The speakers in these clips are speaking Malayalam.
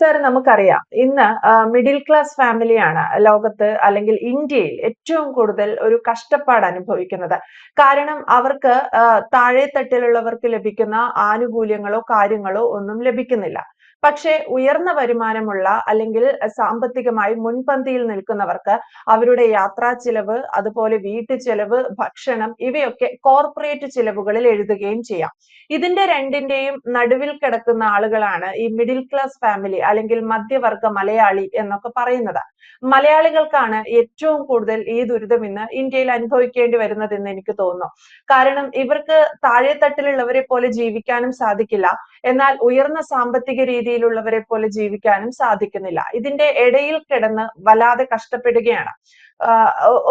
സർ നമുക്കറിയാം. ഇന്ന് മിഡിൽ ക്ലാസ് ഫാമിലിയാണ് ലോകത്ത് അല്ലെങ്കിൽ ഇന്ത്യയിൽ ഏറ്റവും കൂടുതൽ ഒരു കഷ്ടപ്പാട് അനുഭവിക്കുന്നത്. കാരണം അവർക്ക് താഴെ തട്ടിലുള്ളവർക്ക് ലഭിക്കുന്ന ആനുകൂല്യങ്ങളോ കാര്യങ്ങളോ ഒന്നും ലഭിക്കുന്നില്ല. പക്ഷേ ഉയർന്ന വരുമാനമുള്ള അല്ലെങ്കിൽ സാമ്പത്തികമായി മുൻപന്തിയിൽ നിൽക്കുന്നവർക്ക് അവരുടെ യാത്രാ ചിലവ് അതുപോലെ വീട്ടു ചെലവ് ഭക്ഷണം ഇവയൊക്കെ കോർപ്പറേറ്റ് ചിലവുകളിൽ എഴുതുകയും ചെയ്യാം. ഇതിന്റെ രണ്ടിന്റെയും നടുവിൽ കിടക്കുന്ന ആളുകളാണ് ഈ മിഡിൽ ക്ലാസ് ഫാമിലി അല്ലെങ്കിൽ മധ്യവർഗ മലയാളി എന്നൊക്കെ പറയുന്നത്. മലയാളികൾക്കാണ് ഏറ്റവും കൂടുതൽ ഈ ദുരിതം ഇന്ന് ഇന്ത്യയിൽ അനുഭവിക്കേണ്ടി വരുന്നത് എന്ന് എനിക്ക് തോന്നുന്നു. കാരണം ഇവർക്ക് താഴെത്തട്ടിലുള്ളവരെ പോലെ ജീവിക്കാനും സാധിക്കില്ല. എന്നാൽ ഉയർന്ന സാമ്പത്തിക രീതിയിലുള്ളവരെ പോലെ ജീവിക്കാനും സാധിക്കുന്നില്ല. ഇതിന്റെ ഇടയിൽ കിടന്ന് വല്ലാതെ കഷ്ടപ്പെടുകയാണ്.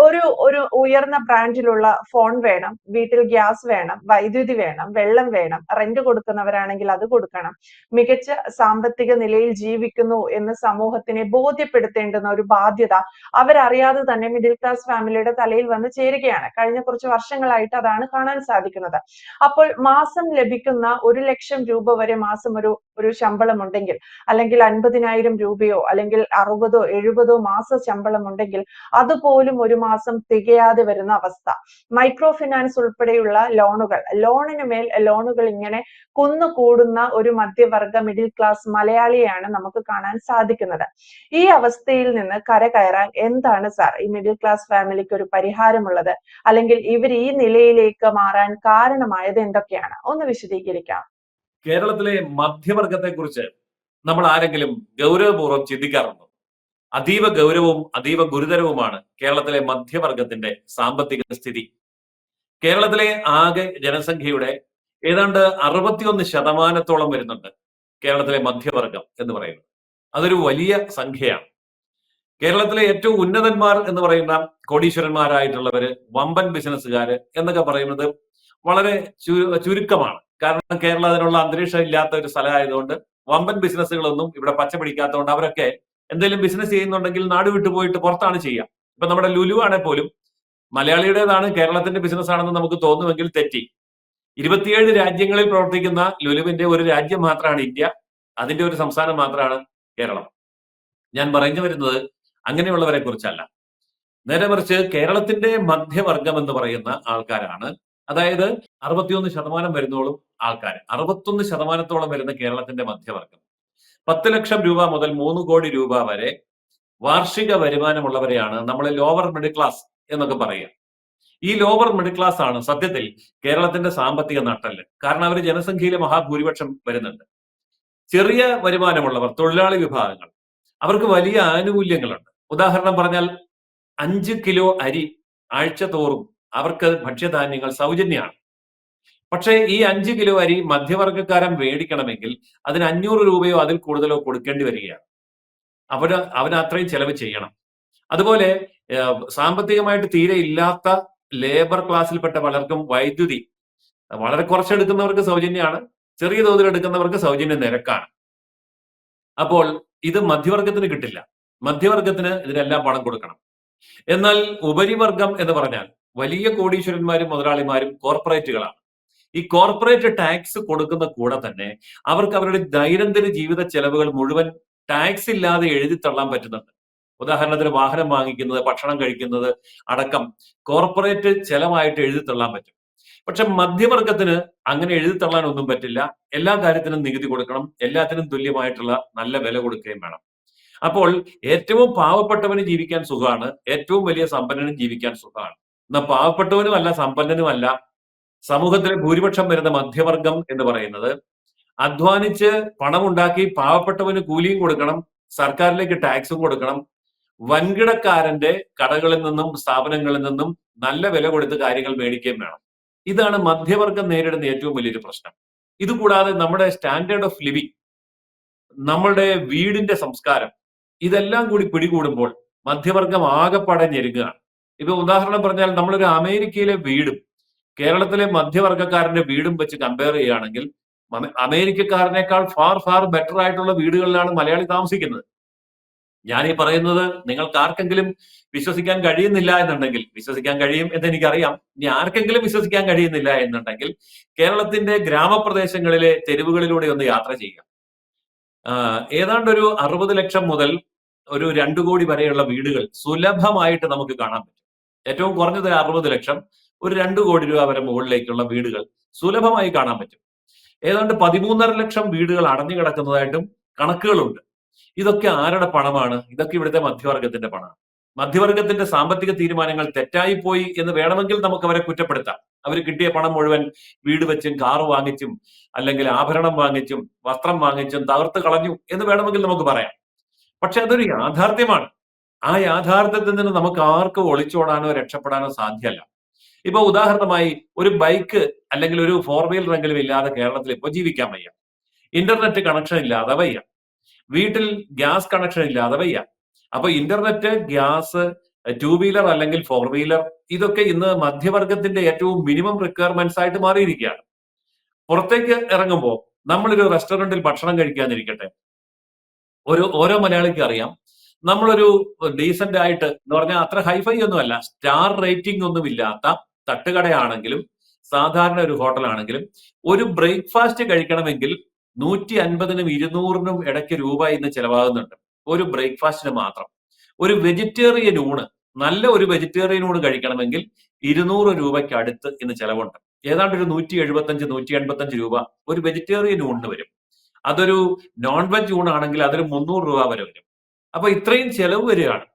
ഒരു ഒരു ഉയർന്ന ബ്രാൻഡിലുള്ള ഫോൺ വേണം വീട്ടിൽ ഗ്യാസ് വേണം വൈദ്യുതി വേണം വെള്ളം വേണം റെന്റ് കൊടുക്കുന്നവരാണെങ്കിൽ അത് കൊടുക്കണം. മികച്ച സാമ്പത്തിക നിലയിൽ ജീവിക്കുന്നു എന്ന് സമൂഹത്തിനെ ബോധ്യപ്പെടുത്തേണ്ടുന്ന ഒരു ബാധ്യത അവരറിയാതെ തന്നെ മിഡിൽ ക്ലാസ് ഫാമിലിയുടെ തലയിൽ വന്ന് ചേരുകയാണ്. കഴിഞ്ഞ കുറച്ച് വർഷങ്ങളായിട്ട് അതാണ് കാണാൻ സാധിക്കുന്നത്. അപ്പോൾ മാസം ലഭിക്കുന്ന ഒരു ലക്ഷം രൂപ വരെ മാസം ഒരു ഒരു ശമ്പളം ഉണ്ടെങ്കിൽ അല്ലെങ്കിൽ അൻപതിനായിരം രൂപയോ അല്ലെങ്കിൽ അറുപതോ എഴുപതോ മാസ ശമ്പളം ഉണ്ടെങ്കിൽ അതുപോലും ഒരു മാസം തികയാതെ വരുന്ന അവസ്ഥ. മൈക്രോ ഫിനാൻസ് ഉൾപ്പെടെയുള്ള ലോണുകൾ ലോണിന് മേൽ ലോണുകൾ ഇങ്ങനെ കുന്നുകൂടുന്ന ഒരു മധ്യവർഗ മിഡിൽ ക്ലാസ് മലയാളിയാണ് നമുക്ക് കാണാൻ സാധിക്കുന്നത്. ഈ അവസ്ഥയിൽ നിന്ന് കര കയറാൻ എന്താണ് സാർ ഈ മിഡിൽ ക്ലാസ് ഫാമിലിക്ക് ഒരു പരിഹാരമുള്ളത്? അല്ലെങ്കിൽ ഇവർ ഈ നിലയിലേക്ക് മാറാൻ കാരണമായത് എന്തൊക്കെയാണ്? ഒന്ന് വിശദീകരിക്കാം. കേരളത്തിലെ മധ്യവർഗത്തെ കുറിച്ച് നമ്മൾ ആരെങ്കിലും ഗൗരവപൂർവം ചിന്തിക്കാറുണ്ടോ? അതീവ ഗൗരവവും അതീവ ഗുരുതരവുമാണ് കേരളത്തിലെ മധ്യവർഗത്തിന്റെ സാമ്പത്തിക സ്ഥിതി. കേരളത്തിലെ ആകെ ജനസംഖ്യയുടെ ഏതാണ്ട് അറുപത്തിയൊന്ന് ശതമാനത്തോളം വരുന്നുണ്ട് കേരളത്തിലെ മധ്യവർഗം എന്ന് പറയുന്നത്. അതൊരു വലിയ സംഖ്യയാണ്. കേരളത്തിലെ ഏറ്റവും ഉന്നതന്മാർ എന്ന് പറയുന്ന കോടീശ്വരന്മാരായിട്ടുള്ളവര് വമ്പൻ ബിസിനസ്സുകാര് എന്നൊക്കെ പറയുന്നത് വളരെ ചുരുക്കമാണ്. കാരണം കേരളം അതിനുള്ള അന്തരീക്ഷം ഇല്ലാത്ത ഒരു സ്ഥലമായതുകൊണ്ട് വമ്പൻ ബിസിനസ്സുകളൊന്നും ഇവിടെ പച്ച പിടിക്കാത്തതുകൊണ്ട് അവരൊക്കെ എന്തെങ്കിലും ബിസിനസ് ചെയ്യുന്നുണ്ടെങ്കിൽ നാട് വിട്ടു പോയിട്ട് പുറത്താണ് ചെയ്യുക. ഇപ്പൊ നമ്മുടെ ലുലു ആണെങ്കിൽ പോലും മലയാളിയുടേതാണ് കേരളത്തിന്റെ ബിസിനസ് ആണെന്ന് നമുക്ക് തോന്നുമെങ്കിൽ തെറ്റി. ഇരുപത്തിയേഴ് രാജ്യങ്ങളിൽ പ്രവർത്തിക്കുന്ന ലുലുവിന്റെ ഒരു രാജ്യം മാത്രമാണ് ഇന്ത്യ. അതിന്റെ ഒരു സംസ്ഥാനം മാത്രമാണ് കേരളം. ഞാൻ പറഞ്ഞു വരുന്നത് അങ്ങനെയുള്ളവരെ കുറിച്ചല്ല. നേരെ മറിച്ച് കേരളത്തിന്റെ മധ്യവർഗം എന്ന് പറയുന്ന ആൾക്കാരാണ്. അതായത് അറുപത്തിയൊന്ന് ശതമാനം വരുന്നോളും ആൾക്കാർ അറുപത്തൊന്ന് ശതമാനത്തോളം വരുന്ന കേരളത്തിന്റെ മധ്യവർഗം. പത്ത് ലക്ഷം രൂപ മുതൽ മൂന്ന് കോടി രൂപ വരെ വാർഷിക വരുമാനമുള്ളവരെയാണ് നമ്മൾ ലോവർ മിഡിൽ ക്ലാസ് എന്നൊക്കെ പറയുക. ഈ ലോവർ മിഡിൽ ക്ലാസ് ആണ് സത്യത്തിൽ കേരളത്തിന്റെ സാമ്പത്തിക നട്ടൽ കാരണം അവർ ജനസംഖ്യയിലെ മഹാഭൂരിപക്ഷം വരുന്നുണ്ട്. ചെറിയ വരുമാനമുള്ളവർ തൊഴിലാളി വിഭാഗങ്ങൾ അവർക്ക് വലിയ ആനുകൂല്യങ്ങളുണ്ട്. ഉദാഹരണം പറഞ്ഞാൽ അഞ്ച് കിലോ അരി ആഴ്ച തോറും അവർക്ക് ഭക്ഷ്യധാന്യങ്ങൾ സൗജന്യമാണ്. പക്ഷേ ഈ അഞ്ച് കിലോ അരി മധ്യവർഗക്കാരൻ മേടിക്കണമെങ്കിൽ അതിന് അഞ്ഞൂറ് രൂപയോ അതിൽ കൂടുതലോ കൊടുക്കേണ്ടി വരികയാണ്. അവർ അവന് അത്രയും ചെലവ് ചെയ്യണം. അതുപോലെ സാമ്പത്തികമായിട്ട് തീരെ ഇല്ലാത്ത ലേബർ ക്ലാസ്സിൽപ്പെട്ട പലർക്കും വൈദ്യുതി വളരെ കുറച്ചെടുക്കുന്നവർക്ക് സൗജന്യമാണ് ചെറിയ തോതിൽ എടുക്കുന്നവർക്ക് സൗജന്യ നിരക്കാണ്. അപ്പോൾ ഇത് മധ്യവർഗത്തിന് കിട്ടില്ല. മധ്യവർഗത്തിന് ഇതിനെല്ലാം പണം കൊടുക്കണം. എന്നാൽ ഉപരിവർഗം എന്ന് പറഞ്ഞാൽ വലിയ കോടീശ്വരന്മാരും മുതലാളിമാരും കോർപ്പറേറ്റുകളാണ്. ഈ കോർപ്പറേറ്റ് ടാക്സ് കൊടുക്കുന്ന കൂടെ തന്നെ അവർക്ക് അവരുടെ ദൈനംദിന ജീവിത ചെലവുകൾ മുഴുവൻ ടാക്സ് ഇല്ലാതെ എഴുതി തള്ളാൻ പറ്റുന്നുണ്ട്. ഉദാഹരണത്തിന് വാഹനം വാങ്ങിക്കുന്നത് ഭക്ഷണം കഴിക്കുന്നത് അടക്കം കോർപ്പറേറ്റ് ചെലവായിട്ട് എഴുതി തള്ളാൻ പറ്റും. പക്ഷെ മധ്യവർഗത്തിന് അങ്ങനെ എഴുതി തള്ളാൻ ഒന്നും പറ്റില്ല. എല്ലാ കാര്യത്തിനും നികുതി കൊടുക്കണം. എല്ലാത്തിനും തുല്യമായിട്ടുള്ള നല്ല വില കൊടുക്കുകയും വേണം. അപ്പോൾ ഏറ്റവും പാവപ്പെട്ടവന് ജീവിക്കാൻ സുഖമാണ്. ഏറ്റവും വലിയ സമ്പന്നനും ജീവിക്കാൻ സുഖമാണ്. എന്നാൽ പാവപ്പെട്ടവനുമല്ല സമ്പന്നനുമല്ല. സമൂഹത്തിലെ ഭൂരിപക്ഷം വരുന്ന മധ്യവർഗം എന്ന് പറയുന്നത് അധ്വാനിച്ച് പണമുണ്ടാക്കി പാവപ്പെട്ടവന് കൂലിയും കൊടുക്കണം സർക്കാരിലേക്ക് ടാക്സും കൊടുക്കണം വൻകിടക്കാരന്റെ കടകളിൽ നിന്നും സ്ഥാപനങ്ങളിൽ നിന്നും നല്ല വില കൊടുത്ത് കാര്യങ്ങൾ മേടിക്കുകയും വേണം. ഇതാണ് മധ്യവർഗം നേരിടുന്ന ഏറ്റവും വലിയൊരു പ്രശ്നം. ഇതുകൂടാതെ നമ്മുടെ സ്റ്റാൻഡേർഡ് ഓഫ് ലിവിങ് നമ്മളുടെ വീടിന്റെ സംസ്കാരം ഇതെല്ലാം കൂടി പിടികൂടുമ്പോൾ മധ്യവർഗം ആകെപ്പാടെ ഞെരുങ്ങുകയാണ്. ഇപ്പൊ ഉദാഹരണം പറഞ്ഞാൽ നമ്മളൊരു അമേരിക്കയിലെ വീടും കേരളത്തിലെ മധ്യവർഗക്കാരന്റെ വീടും വെച്ച് കമ്പയർ ചെയ്യുകയാണെങ്കിൽ അമേരിക്കക്കാരനേക്കാൾ ഫാർ ഫാർ ബെറ്റർ ആയിട്ടുള്ള വീടുകളിലാണ് മലയാളി താമസിക്കുന്നത്. ഞാൻ ഈ പറയുന്നത് നിങ്ങൾക്ക് ആർക്കെങ്കിലും വിശ്വസിക്കാൻ കഴിയുന്നില്ല എന്നുണ്ടെങ്കിൽ വിശ്വസിക്കാൻ കഴിയും എന്ന് എനിക്കറിയാം. ഇനി ആർക്കെങ്കിലും വിശ്വസിക്കാൻ കഴിയുന്നില്ല എന്നുണ്ടെങ്കിൽ കേരളത്തിന്റെ ഗ്രാമപ്രദേശങ്ങളിലെ തെരുവുകളിലൂടെ ഒന്ന് യാത്ര ചെയ്യുക. ഏതാണ്ട് ഒരു അറുപത് ലക്ഷം മുതൽ ഒരു രണ്ടു കോടി വരെയുള്ള വീടുകൾ സുലഭമായിട്ട് നമുക്ക് കാണാൻ പറ്റും. ഏറ്റവും കുറഞ്ഞത് അറുപത് ലക്ഷം. ഒരു രണ്ടു കോടി രൂപ വരെ മുകളിലേക്കുള്ള വീടുകൾ സുലഭമായി കാണാൻ പറ്റും. ഏതാണ്ട് പതിമൂന്നര ലക്ഷം വീടുകൾ അടഞ്ഞു കിടക്കുന്നതായിട്ടും കണക്കുകളുണ്ട്. ഇതൊക്കെ ആരുടെ പണമാണ്? ഇതൊക്കെ ഇവിടുത്തെ മധ്യവർഗത്തിന്റെ പണമാണ്. മധ്യവർഗത്തിന്റെ സാമ്പത്തിക തീരുമാനങ്ങൾ തെറ്റായി പോയി എന്ന് വേണമെങ്കിൽ നമുക്ക് അവരെ കുറ്റപ്പെടുത്താം. അവർ കിട്ടിയ പണം മുഴുവൻ വീട് വെച്ചും കാറ് വാങ്ങിച്ചും അല്ലെങ്കിൽ ആഭരണം വാങ്ങിച്ചും വസ്ത്രം വാങ്ങിച്ചും തകർത്ത് കളഞ്ഞു എന്ന് വേണമെങ്കിൽ നമുക്ക് പറയാം. പക്ഷെ അതൊരു യാഥാർത്ഥ്യമാണ്. ആ യാഥാർത്ഥ്യത്തിൽ നിന്ന് നമുക്ക് ആർക്കും ഒളിച്ചോടാനോ രക്ഷപ്പെടാനോ സാധ്യമല്ല. ഇപ്പൊ ഉദാഹരണമായി ഒരു ബൈക്ക് അല്ലെങ്കിൽ ഒരു ഫോർ വീലർ എങ്കിലും ഇല്ലാതെ കേരളത്തിൽ ഇപ്പോൾ ജീവിക്കാൻ വയ്യ. ഇന്റർനെറ്റ് കണക്ഷൻ ഇല്ലാതെ വയ്യ. വീട്ടിൽ ഗ്യാസ് കണക്ഷൻ ഇല്ലാതെ വയ്യ. അപ്പൊ ഇന്റർനെറ്റ് ഗ്യാസ് ടൂ വീലർ അല്ലെങ്കിൽ ഫോർ വീലർ ഇതൊക്കെ ഇന്ന് മധ്യവർഗത്തിന്റെ ഏറ്റവും മിനിമം റിക്വയർമെന്റ്സ് ആയിട്ട് മാറിയിരിക്കുകയാണ്. പുറത്തേക്ക് ഇറങ്ങുമ്പോൾ നമ്മളൊരു റെസ്റ്റോറന്റിൽ ഭക്ഷണം കഴിക്കാതിരിക്കട്ടെ. ഒരു ഓരോ മലയാളിക്ക് അറിയാം. നമ്മളൊരു ഡീസന്റ് ആയിട്ട് എന്ന് പറഞ്ഞാൽ അത്ര ഹൈഫൈ ഒന്നുമല്ല. സ്റ്റാർ റേറ്റിംഗ് ഒന്നും ഇല്ലാത്ത തട്ടുകടയാണെങ്കിലും സാധാരണ ഒരു ഹോട്ടലാണെങ്കിലും ഒരു ബ്രേക്ക്ഫാസ്റ്റ് കഴിക്കണമെങ്കിൽ നൂറ്റി അൻപതിനും ഇരുന്നൂറിനും ഇടയ്ക്ക് രൂപ ഇന്ന് ചെലവാകുന്നുണ്ട്. ഒരു ബ്രേക്ക്ഫാസ്റ്റിന് മാത്രം. ഒരു വെജിറ്റേറിയൻ ഊണ് നല്ല ഒരു വെജിറ്റേറിയൻ ഊണ് കഴിക്കണമെങ്കിൽ ഇരുന്നൂറ് രൂപയ്ക്ക് അടുത്ത് ഇന്ന് ചെലവുണ്ട്. ഏതാണ്ട് ഒരു നൂറ്റി എഴുപത്തഞ്ച് നൂറ്റി എൺപത്തഞ്ച് രൂപ ഒരു വെജിറ്റേറിയൻ ഊണിന് വരും. അതൊരു നോൺ വെജ് ഊണാണെങ്കിൽ അതൊരു മുന്നൂറ് രൂപ വരെ വരും. അപ്പൊ ഇത്രയും ചെലവ് വരികയാണ്.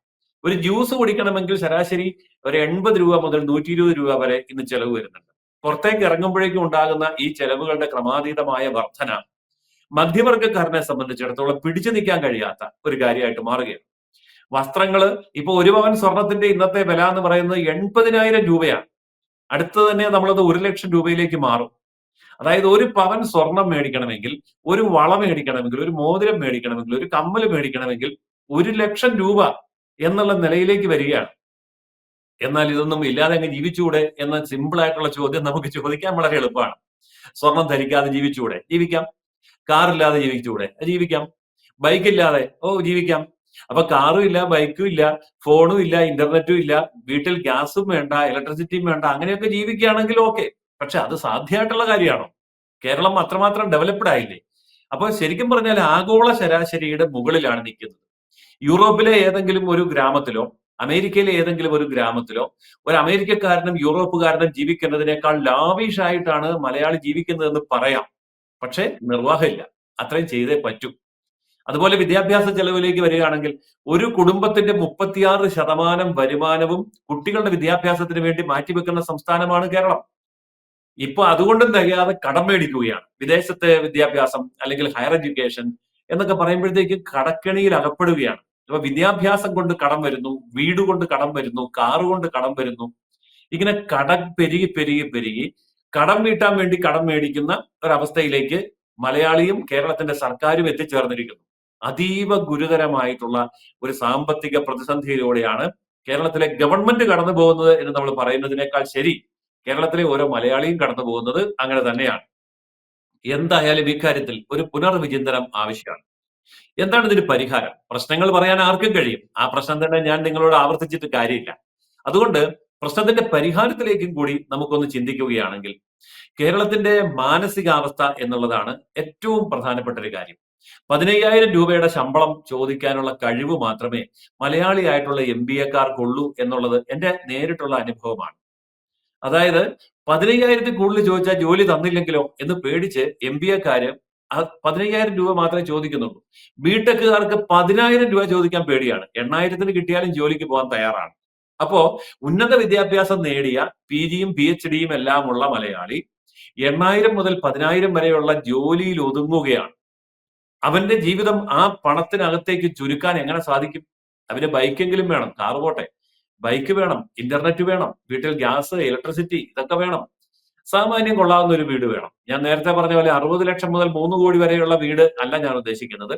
ഒരു ജ്യൂസ് കുടിക്കണമെങ്കിൽ ശരാശരി ഒരു എൺപത് രൂപ മുതൽ നൂറ്റി ഇരുപത് രൂപ വരെ ഇന്ന് ചെലവ് വരുന്നുണ്ട്. പുറത്തേക്ക് ഇറങ്ങുമ്പോഴേക്കും ഉണ്ടാകുന്ന ഈ ചെലവുകളുടെ ക്രമാതീതമായ വർധന മധ്യവർഗക്കാരനെ സംബന്ധിച്ചിടത്തോളം പിടിച്ചു നിൽക്കാൻ കഴിയാത്ത ഒരു കാര്യമായിട്ട് മാറുകയാണ്. വസ്ത്രങ്ങൾ ഇപ്പൊ ഒരു പവൻ സ്വർണത്തിന്റെ ഇന്നത്തെ വില എന്ന് പറയുന്നത് എൺപതിനായിരം രൂപയാണ്. അടുത്ത് തന്നെ നമ്മളത് ഒരു ലക്ഷം രൂപയിലേക്ക് മാറും. അതായത് ഒരു പവൻ സ്വർണം മേടിക്കണമെങ്കിൽ ഒരു വള മേടിക്കണമെങ്കിൽ ഒരു മോതിരം മേടിക്കണമെങ്കിൽ ഒരു കമ്മൽ മേടിക്കണമെങ്കിൽ ഒരു ലക്ഷം രൂപ എന്നുള്ള നിലയിലേക്ക് വരികയാണ്. എന്നാൽ ഇതൊന്നും ഇല്ലാതെ അങ്ങ് ജീവിച്ചുകൂടെ എന്ന സിമ്പിൾ ആയിട്ടുള്ള ചോദ്യം നമുക്ക് ചോദിക്കാൻ വളരെ എളുപ്പമാണ്. സ്വർണം ധരിക്കാതെ ജീവിച്ചുകൂടെ ജീവിക്കാം. കാറില്ലാതെ ജീവിച്ചുകൂടെ ജീവിക്കാം. ബൈക്ക് ഇല്ലാതെ? ഓ ജീവിക്കാം. അപ്പൊ കാറും ഇല്ല ബൈക്കും ഇല്ല ഫോണും ഇല്ല ഇന്റർനെറ്റും ഇല്ല വീട്ടിൽ ഗ്യാസും വേണ്ട ഇലക്ട്രിസിറ്റിയും വേണ്ട അങ്ങനെയൊക്കെ ജീവിക്കുകയാണെങ്കിൽ ഓക്കെ പക്ഷെ അത് സാധ്യമായിട്ടുള്ള കാര്യമാണോ? കേരളം അത്രമാത്രം ഡെവലപ്ഡ് ആയില്ലേ? അപ്പൊ ശരിക്കും പറഞ്ഞാൽ ആഗോള ശരാശരിയുടെ മുകളിലാണ് നിൽക്കുന്നത്. യൂറോപ്പിലെ ഏതെങ്കിലും ഒരു ഗ്രാമത്തിലോ അമേരിക്കയിലെ ഏതെങ്കിലും ഒരു ഗ്രാമത്തിലോ ഒരു അമേരിക്കക്കാരനും യൂറോപ്പുകാരനും ജീവിക്കുന്നതിനേക്കാൾ ലാവിഷ് ആയിട്ടാണ് മലയാളി ജീവിക്കുന്നതെന്ന് പറയാം. പക്ഷേ നിർവാഹമില്ല. അത്രയും ചെയ്തേ പറ്റൂ. അതുപോലെ വിദ്യാഭ്യാസ ചെലവിലേക്ക് വരികയാണെങ്കിൽ ഒരു കുടുംബത്തിന്റെ മുപ്പത്തിയാറ് ശതമാനം വരുമാനവും കുട്ടികളുടെ വിദ്യാഭ്യാസത്തിന് വേണ്ടി മാറ്റിവെക്കുന്ന സംസ്ഥാനമാണ് കേരളം. ഇപ്പൊ അതുകൊണ്ടും തികയാതെ കടം മേടിക്കുകയാണ്. വിദേശത്തെ വിദ്യാഭ്യാസം അല്ലെങ്കിൽ ഹയർ എഡ്യൂക്കേഷൻ എന്നൊക്കെ പറയുമ്പോഴത്തേക്ക് കടക്കെണിയിൽ അകപ്പെടുകയാണ്. അപ്പൊ വിദ്യാഭ്യാസം കൊണ്ട് കടം വരുന്നു വീട് കൊണ്ട് കടം വരുന്നു കാറ് കൊണ്ട് കടം വരുന്നു. ഇങ്ങനെ കട പെരുകി പെരുകി പെരുകി കടം വീട്ടാൻ വേണ്ടി കടം മേടിക്കുന്ന ഒരവസ്ഥയിലേക്ക് മലയാളിയും കേരളത്തിന്റെ സർക്കാരും എത്തിച്ചേർന്നിരിക്കുന്നു. അതീവ ഗുരുതരമായിട്ടുള്ള ഒരു സാമ്പത്തിക പ്രതിസന്ധിയിലൂടെയാണ് കേരളത്തിലെ ഗവൺമെന്റ് കടന്നു പോകുന്നത് എന്ന് നമ്മൾ പറയുന്നതിനേക്കാൾ ശരി കേരളത്തിലെ ഓരോ മലയാളിയും കടന്നു പോകുന്നത് അങ്ങനെ തന്നെയാണ്. എന്തായാലും ഇക്കാര്യത്തിൽ ഒരു പുനർവിചിന്തനം ആവശ്യമാണ്. എന്താണ് ഇതിന് പരിഹാരം? പ്രശ്നങ്ങൾ പറയാൻ ആർക്കും കഴിയും. ആ പ്രശ്നം തന്നെ ഞാൻ നിങ്ങളോട് ആവർത്തിച്ചിട്ട് കാര്യമില്ല. അതുകൊണ്ട് പ്രശ്നത്തിന്റെ പരിഹാരത്തിലേക്കും കൂടി നമുക്കൊന്ന് ചിന്തിക്കുകയാണെങ്കിൽ കേരളത്തിന്റെ മാനസികാവസ്ഥ എന്നുള്ളതാണ് ഏറ്റവും പ്രധാനപ്പെട്ട ഒരു കാര്യം. പതിനയ്യായിരം രൂപയുടെ ശമ്പളം ചോദിക്കാനുള്ള കഴിവ് മാത്രമേ മലയാളിയായിട്ടുള്ള എം ബി എക്കാർക്കുള്ളൂ എന്നുള്ളത് എന്റെ നേരിട്ടുള്ള അനുഭവമാണ്. അതായത് പതിനയ്യായിരത്തിൽ കൂടുതൽ ചോദിച്ചാൽ ജോലി തന്നില്ലെങ്കിലോ എന്ന് പേടിച്ച് എം ബി എക്കാര് പതിനയ്യായിരം രൂപ മാത്രമേ ചോദിക്കുന്നുള്ളൂ. ബിടെക്കുകാർക്ക് പതിനായിരം രൂപ ചോദിക്കാൻ പേടിയാണ്. എണ്ണായിരത്തിന് കിട്ടിയാലും ജോലിക്ക് പോകാൻ തയ്യാറാണ്. അപ്പോ ഉന്നത വിദ്യാഭ്യാസം നേടിയ പി ജിയും പി എച്ച് ഡിയും എല്ലാമുള്ള മലയാളി എണ്ണായിരം മുതൽ പതിനായിരം വരെയുള്ള ജോലിയിൽ ഒതുങ്ങുകയാണ്. അവന്റെ ജീവിതം ആ പണത്തിനകത്തേക്ക് ചുരുക്കാൻ എങ്ങനെ സാധിക്കും? അവന് ബൈക്കെങ്കിലും വേണം കാർ പോട്ടെ. ബൈക്ക് വേണം ഇന്റർനെറ്റ് വേണം വീട്ടിൽ ഗ്യാസ് ഇലക്ട്രിസിറ്റി ഇതൊക്കെ വേണം. സാമാന്യം കൊള്ളാവുന്ന ഒരു വീട് വേണം. ഞാൻ നേരത്തെ പറഞ്ഞ പോലെ അറുപത് ലക്ഷം മുതൽ മൂന്ന് കോടി വരെയുള്ള വീട് അല്ല ഞാൻ ഉദ്ദേശിക്കുന്നത്.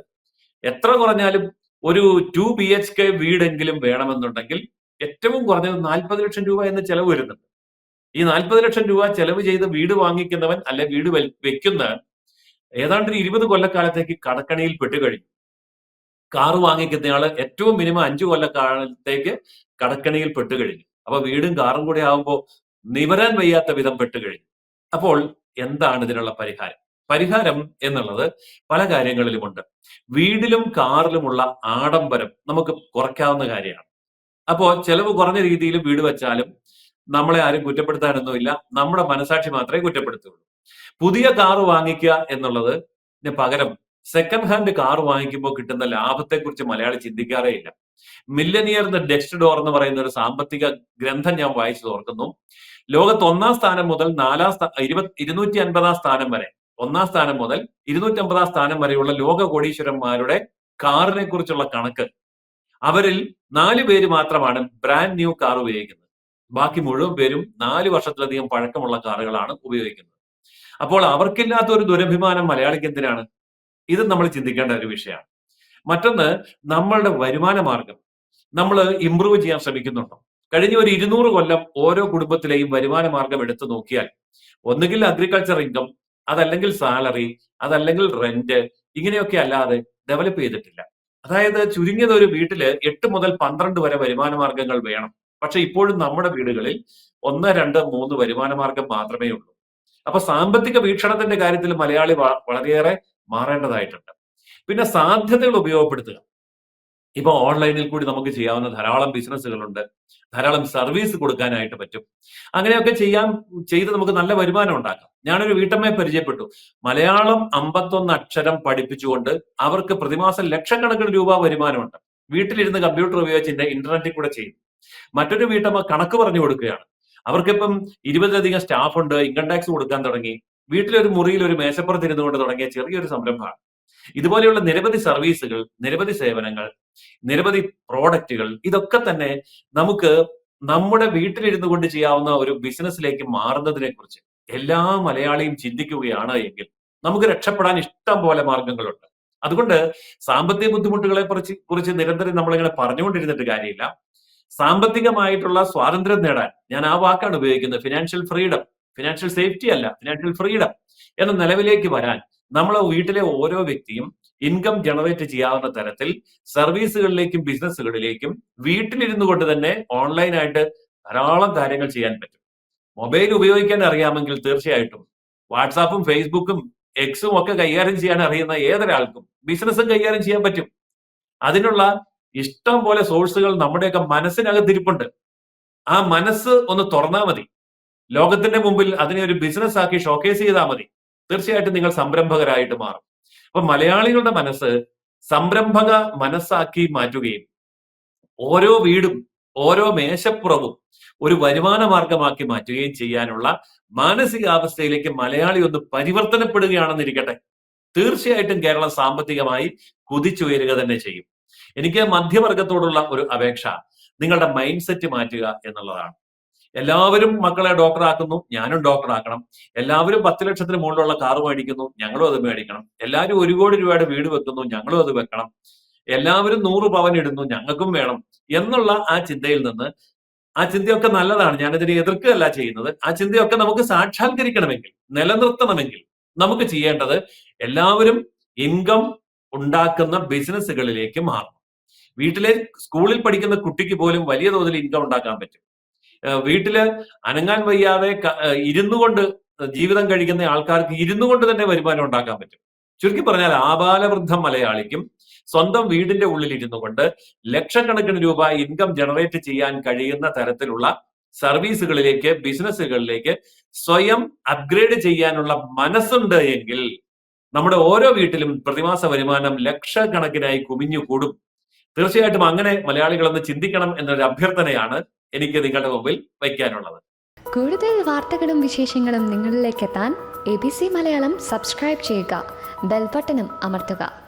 എത്ര കുറഞ്ഞാലും ഒരു ടു ബി എച്ച് കെ വീടെങ്കിലും വേണമെന്നുണ്ടെങ്കിൽ ഏറ്റവും കുറഞ്ഞത് നാൽപ്പത് ലക്ഷം രൂപ എന്ന് ചെലവ് വരുന്നുണ്ട്. ഈ നാൽപ്പത് ലക്ഷം രൂപ ചെലവ് ചെയ്ത് വീട് വാങ്ങിക്കുന്നവൻ അല്ലെ വീട് വെക്കുന്ന ഏതാണ്ട് ഒരു ഇരുപത് കൊല്ലക്കാലത്തേക്ക് കടക്കണിയിൽ പെട്ടുകഴിഞ്ഞു കാറ് വാങ്ങിക്കുന്നയാൾ ഏറ്റവും മിനിമം അഞ്ചു കൊല്ലക്കാലത്തേക്ക് കടക്കണിയിൽ പെട്ടുകഴിഞ്ഞു അപ്പൊ വീടും കാറും കൂടെ ആവുമ്പോൾ നിവരാൻ വയ്യാത്ത വിധം പെട്ടുകഴിഞ്ഞു അപ്പോൾ എന്താണ് ഇതിനുള്ള പരിഹാരം? പരിഹാരം എന്നുള്ളത് പല കാര്യങ്ങളിലുമുണ്ട്. വീടിലും കാറിലുമുള്ള ആഡംബരം നമുക്ക് കുറയ്ക്കാവുന്ന കാര്യമാണ്. അപ്പോ ചെലവ് കുറഞ്ഞ രീതിയിൽ വീട് വെച്ചാലും നമ്മളെ ആരും കുറ്റപ്പെടുത്താനൊന്നുമില്ല. നമ്മുടെ മനസാക്ഷി മാത്രമേ കുറ്റപ്പെടുത്തുള്ളൂ. പുതിയ കാറ് വാങ്ങിക്കുക എന്നുള്ളത് പകരം സെക്കൻഡ് ഹാൻഡ് കാർ വാങ്ങിക്കുമ്പോൾ കിട്ടുന്ന ലാഭത്തെക്കുറിച്ച് മലയാളി ചിന്തിക്കാറേ ഇല്ല. മില്ലനിയർ ദ ഡെസ്റ്റ് ഡോർ എന്ന് പറയുന്ന ഒരു സാമ്പത്തിക ഗ്രന്ഥം ഞാൻ വായിച്ചു ഓർക്കുന്നു ലോകത്ത് ഒന്നാം സ്ഥാനം മുതൽ നാലാം ഇരുന്നൂറ്റി അൻപതാം സ്ഥാനം വരെ ഒന്നാം സ്ഥാനം മുതൽ ഇരുന്നൂറ്റി അമ്പതാം സ്ഥാനം വരെയുള്ള ലോക കോടീശ്വരന്മാരുടെ കാറിനെ കുറിച്ചുള്ള കണക്ക്. അവരിൽ നാല് പേര് മാത്രമാണ് ബ്രാൻഡ് ന്യൂ കാർ ഉപയോഗിക്കുന്നത്. ബാക്കി മുഴുവൻ പേരും നാല് വർഷത്തിലധികം പഴക്കമുള്ള കാറുകളാണ് ഉപയോഗിക്കുന്നത്. അപ്പോൾ അവർക്കില്ലാത്ത ഒരു ദുരഭിമാനം മലയാളിക്ക് എന്തിനാണ് ഇത് നമ്മൾ ചിന്തിക്കേണ്ട ഒരു വിഷയമാണ്. മറ്റൊന്ന് നമ്മളുടെ വരുമാന മാർഗം നമ്മൾ ഇംപ്രൂവ് ചെയ്യാൻ ശ്രമിക്കുന്നുണ്ടോ? കഴിഞ്ഞ ഒരു ഇരുന്നൂറ് കൊല്ലം ഓരോ കുടുംബത്തിലെയും വരുമാന മാർഗം എടുത്തു നോക്കിയാൽ ഒന്നുകിൽ അഗ്രികൾച്ചർ ഇൻകം അതല്ലെങ്കിൽ സാലറി അതല്ലെങ്കിൽ റെന്റ് ഇങ്ങനെയൊക്കെ അല്ലാതെ ഡെവലപ്പ് ചെയ്തിട്ടില്ല. അതായത് ചുരുങ്ങിയത് ഒരു വീട്ടിൽ എട്ട് മുതൽ പന്ത്രണ്ട് വരെ വരുമാന മാർഗങ്ങൾ വേണം. പക്ഷെ ഇപ്പോഴും നമ്മുടെ വീടുകളിൽ ഒന്ന് രണ്ട് മൂന്ന് വരുമാന മാർഗം മാത്രമേ ഉള്ളൂ. അപ്പൊ സാമ്പത്തിക വീക്ഷണത്തിന്റെ കാര്യത്തിൽ മലയാളി വളരെയേറെ മാറേണ്ടതായിട്ടുണ്ട്. പിന്നെ സാധ്യതകൾ ഉപയോഗപ്പെടുത്തുക. ഇപ്പൊ ഓൺലൈനിൽ കൂടി നമുക്ക് ചെയ്യാവുന്ന ധാരാളം ബിസിനസ്സുകളുണ്ട്. ധാരാളം സർവീസ് കൊടുക്കാനായിട്ട് പറ്റും. അങ്ങനെയൊക്കെ ചെയ്യാൻ ചെയ്ത് നമുക്ക് നല്ല വരുമാനം ഉണ്ടാക്കാം. ഞാനൊരു വീട്ടമ്മയെ പരിചയപ്പെട്ടു. മലയാളം അമ്പത്തൊന്ന് അക്ഷരം പഠിപ്പിച്ചുകൊണ്ട് അവർക്ക് പ്രതിമാസം ലക്ഷക്കണക്കിന് രൂപ വരുമാനമുണ്ട്. വീട്ടിലിരുന്ന് കമ്പ്യൂട്ടർ ഉപയോഗിച്ച് ഇന്റർനെറ്റിൽ കൂടെ ചെയ്യും. മറ്റൊരു വീട്ടമ്മ കണക്ക് പറഞ്ഞു കൊടുക്കുകയാണ്. അവർക്കിപ്പം ഇരുപതിലധികം സ്റ്റാഫ് ഉണ്ട് ഇൻകം ടാക്സ് കൊടുക്കാൻ തുടങ്ങി. വീട്ടിലൊരു മുറിയിൽ ഒരു മേശപ്പുറത്ത് ഇരുന്നുകൊണ്ട് തുടങ്ങിയ ചെറിയൊരു സംരംഭമാണ്. ഇതുപോലെയുള്ള നിരവധി സർവീസുകൾ നിരവധി സേവനങ്ങൾ നിരവധി പ്രോഡക്റ്റുകൾ ഇതൊക്കെ തന്നെ നമുക്ക് നമ്മുടെ വീട്ടിലിരുന്നു കൊണ്ട് ചെയ്യാവുന്ന ഒരു ബിസിനസ്സിലേക്ക് മാറുന്നതിനെ കുറിച്ച് എല്ലാ മലയാളിയും ചിന്തിക്കുകയാണ് എങ്കിൽ നമുക്ക് രക്ഷപ്പെടാൻ ഇഷ്ടം പോലെ മാർഗങ്ങളുണ്ട്. അതുകൊണ്ട് സാമ്പത്തിക ബുദ്ധിമുട്ടുകളെ കുറിച്ച് കുറിച്ച് നിരന്തരം നമ്മളിങ്ങനെ പറഞ്ഞുകൊണ്ടിരുന്നിട്ട് കാര്യമില്ല. സാമ്പത്തികമായിട്ടുള്ള സ്വാതന്ത്ര്യം നേടാൻ ഞാൻ ആ വാക്കാണ് ഉപയോഗിക്കുന്നത് ഫിനാൻഷ്യൽ ഫ്രീഡം ഫിനാൻഷ്യൽ സേഫ്റ്റി അല്ല ഫിനാൻഷ്യൽ ഫ്രീഡം എന്ന നിലവിലേക്ക് വരാൻ നമ്മളെ വീട്ടിലെ ഓരോ വ്യക്തിയും ഇൻകം ജനറേറ്റ് ചെയ്യാവുന്ന തരത്തിൽ സർവീസുകളിലേക്കും ബിസിനസ്സുകളിലേക്കും വീട്ടിലിരുന്നു കൊണ്ട് തന്നെ ഓൺലൈനായിട്ട് ധാരാളം കാര്യങ്ങൾ ചെയ്യാൻ പറ്റും. മൊബൈൽ ഉപയോഗിക്കാൻ അറിയാമെങ്കിൽ തീർച്ചയായിട്ടും വാട്സാപ്പും ഫേസ്ബുക്കും എക്സും ഒക്കെ കൈകാര്യം ചെയ്യാൻ അറിയുന്ന ഏതൊരാൾക്കും ബിസിനസ്സും കൈകാര്യം ചെയ്യാൻ പറ്റും. അതിനുള്ള ഇഷ്ടം പോലെ സോഴ്സുകൾ നമ്മുടെയൊക്കെ മനസ്സിനകത്തിരിപ്പുണ്ട്. ആ മനസ്സ് ഒന്ന് തുറന്നാൽ മതി. ലോകത്തിന്റെ മുമ്പിൽ അതിനെ ഒരു ബിസിനസ് ആക്കി ഷോക്കേസ് ചെയ്താൽ മതി. തീർച്ചയായിട്ടും നിങ്ങൾ സംരംഭകരായിട്ട് മാറും. അപ്പൊ മലയാളികളുടെ മനസ്സ് സംരംഭക മനസ്സാക്കി മാറ്റുകയും ഓരോ വീടും ഓരോ മേശപ്പുറവും ഒരു വരുമാന മാർഗമാക്കി മാറ്റുകയും ചെയ്യാനുള്ള മാനസികാവസ്ഥയിലേക്ക് മലയാളി ഒന്ന് പരിവർത്തനപ്പെടുകയാണെന്നിരിക്കട്ടെ. തീർച്ചയായിട്ടും കേരളം സാമ്പത്തികമായി കുതിച്ചുയരുക തന്നെ ചെയ്യും. എനിക്ക് മധ്യവർഗത്തോടുള്ള ഒരു അപേക്ഷ നിങ്ങളുടെ മൈൻഡ് സെറ്റ് മാറ്റുക എന്നുള്ളതാണ്. എല്ലാവരും മക്കളെ ഡോക്ടർ ആക്കുന്നു. ഞാനും ഡോക്ടർ ആക്കണം. എല്ലാവരും പത്ത് ലക്ഷത്തിന് മുകളിലുള്ള കാർ മേടിക്കുന്നു. ഞങ്ങളും അത് മേടിക്കണം. എല്ലാവരും ഒരു കോടി രൂപയുടെ വീട് വെക്കുന്നു. ഞങ്ങളും അത് വെക്കണം. എല്ലാവരും നൂറ് പവൻ ഇടുന്നു. ഞങ്ങൾക്കും വേണം എന്നുള്ള ആ ചിന്തയിൽ നിന്ന് ആ ചിന്തയൊക്കെ നല്ലതാണ്. ഞാനിതിനെ എതിർക്കുകയല്ല ചെയ്യുന്നത്. ആ ചിന്തയൊക്കെ നമുക്ക് സാക്ഷാത്കരിക്കണമെങ്കിൽ നിലനിർത്തണമെങ്കിൽ നമുക്ക് ചെയ്യേണ്ടത് എല്ലാവരും ഇൻകം ഉണ്ടാക്കുന്ന ബിസിനസ്സുകളിലേക്ക് മാറണം. വീട്ടിലെ സ്കൂളിൽ പഠിക്കുന്ന കുട്ടിക്ക് പോലും വലിയ തോതിൽ ഇൻകം ഉണ്ടാക്കാൻ പറ്റും. വീട്ടിൽ അനങ്ങാൻ വയ്യാതെ ഇരുന്നു കൊണ്ട് ജീവിതം കഴിക്കുന്ന ആൾക്കാർക്ക് ഇരുന്നു കൊണ്ട് തന്നെ വരുമാനം ഉണ്ടാക്കാൻ പറ്റും. ചുരുക്കി പറഞ്ഞാൽ ആബാലവൃദ്ധ മലയാളിക്കും സ്വന്തം വീടിന്റെ ഉള്ളിൽ ഇരുന്നു കൊണ്ട് ലക്ഷക്കണക്കിന് രൂപ ഇൻകം ജനറേറ്റ് ചെയ്യാൻ കഴിയുന്ന തരത്തിലുള്ള സർവീസുകളിലേക്ക് ബിസിനസ്സുകളിലേക്ക് സ്വയം അപ്ഗ്രേഡ് ചെയ്യാനുള്ള മനസ്സുണ്ട് എങ്കിൽ നമ്മുടെ ഓരോ വീട്ടിലും പ്രതിമാസ വരുമാനം ലക്ഷക്കണക്കിനായി കുമിഞ്ഞു കൂടും തീർച്ചയായിട്ടും അങ്ങനെ മലയാളികളൊന്ന് ചിന്തിക്കണം എന്നൊരു അഭ്യർത്ഥനയാണ് എനിക്ക് നിങ്ങളുടെ മുമ്പിൽ വയ്ക്കാനുള്ളത്. കൂടുതൽ വാർത്തകളും വിശേഷങ്ങളും നിങ്ങളിലേക്ക് എത്താൻ A B C Malayalam subscribe ചെയ്യുക. ബെൽബട്ടനും അമർത്തുക.